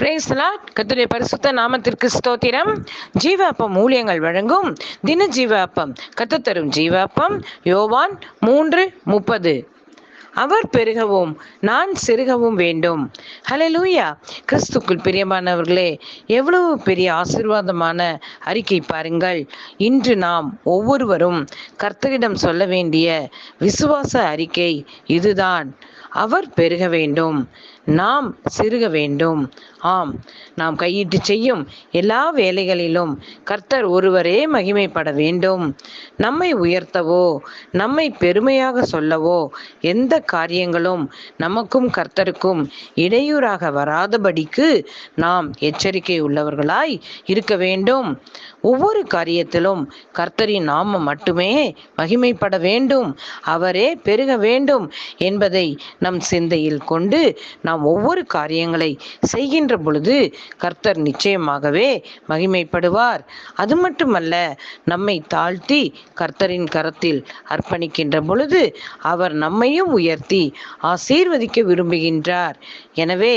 பிரேஸ்லாட் கத்துடைய பரிசுத்த நாமத்திற்கு ஸ்தோத்திரம். ஜீவாப்பம் ஊழியங்கள் வழங்கும் தின ஜீவாப்பம். கத்து தரும் ஜீவாப்பம். யோவான் மூன்று முப்பது. அவர் பெருகவும் நான் சிறுகவும் வேண்டும். ஹலலூயா கிறிஸ்துக்குள் பிரியமானவர்களே எவ்வளவு பெரிய ஆசீர்வாதமான அறிக்கை பாருங்கள். இன்று நாம் ஒவ்வொருவரும் கர்த்தரிடம் சொல்ல வேண்டிய விசுவாச அறிக்கை இதுதான். அவர் பெருக வேண்டும். நாம் சிறுக வேண்டும். ஆம் நாம் கையிட்டு செய்யும் எல்லா வேலைகளிலும் கர்த்தர் ஒருவரே மகிமைப்பட வேண்டும். நம்மை உயர்த்தவோ நம்மை பெருமையாக சொல்லவோ எந்த காரியங்களும் நமக்கும் கர்த்தருக்கும் இடையூறாக வராதபடிக்கு நாம் எச்சரிக்கை உள்ளவர்களாய் இருக்க வேண்டும். ஒவ்வொரு காரியத்திலும் கர்த்தரின் நாம மட்டுமே மகிமைப்பட வேண்டும். அவரே பெருக வேண்டும் என்பதை நம் சிந்தையில் கொண்டு நாம் ஒவ்வொரு காரியங்களை செய்கின்ற பொழுது கர்த்தர் நிச்சயமாகவே மகிமைப்படுவார். அது மட்டுமல்ல நம்மை தாழ்த்தி கர்த்தரின் கரத்தில் அர்ப்பணிக்கின்ற பொழுது அவர் நம்மையும் உயர்த்தி ஆசீர்வதிக்க விரும்புகின்றார். எனவே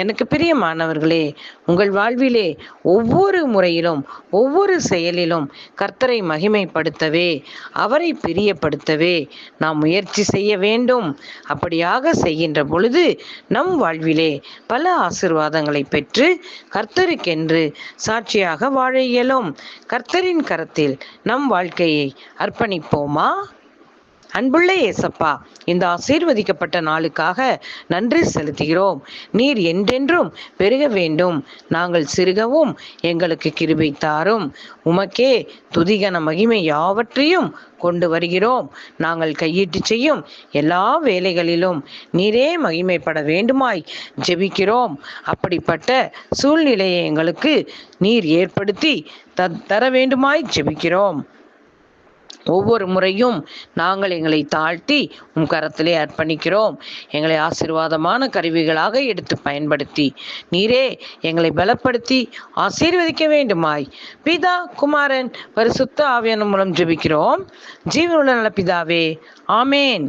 எனக்கு பிரியமானவர்களே உங்கள் வாழ்விலே ஒவ்வொரு முறையிலும் ஒவ்வொரு செயலிலும் கர்த்தரை மகிமைப்படுத்தவே அவரை பிரியப்படுத்தவே நாம் முயற்சி செய்ய வேண்டும். அப்படியாக செய்கின்ற பொழுது நம் வாழ்விலே பல ஆசிர்வாதங்களை பெற்று கர்த்தருக்கென்று சாட்சியாக வாழ இயலும். கர்த்தரின் கரத்தில் நம் வாழ்க்கையை அர்ப்பணிப்போமா? அன்புள்ள ஏசப்பா இந்த ஆசீர்வதிக்கப்பட்ட நாளுக்காக நன்றி செலுத்துகிறோம். நீர் என்றென்றும் பெருக வேண்டும். நாங்கள் சிறுகவும் எங்களுக்கு கிருபை தாரும். உமக்கே துதிகன மகிமை யாவற்றையும் கொண்டு வருகிறோம். நாங்கள் கையிட்டு செய்யும் எல்லா வேலைகளிலும் நீரே மகிமைப்பட வேண்டுமாய் ஜெபிக்கிறோம். அப்படிப்பட்ட சூழ்நிலையை எங்களுக்கு நீர் ஏற்படுத்தி த தர வேண்டுமாய் ஜெபிக்கிறோம். ஒவ்வொரு முறையும் நாங்கள் எங்களை தாழ்த்தி உம் கரத்திலே அர்ப்பணிக்கிறோம். எங்களை ஆசீர்வாதமான கருவிகளாக எடுத்து பயன்படுத்தி நீரே எங்களை பலப்படுத்தி ஆசீர்வதிக்க வேண்டுமாய். பிதா குமாரன் பரிசுத்த ஆவியான மூலம் ஜெபிக்கிறோம். ஜீவனுள்ள நல்ல பிதாவே ஆமேன்.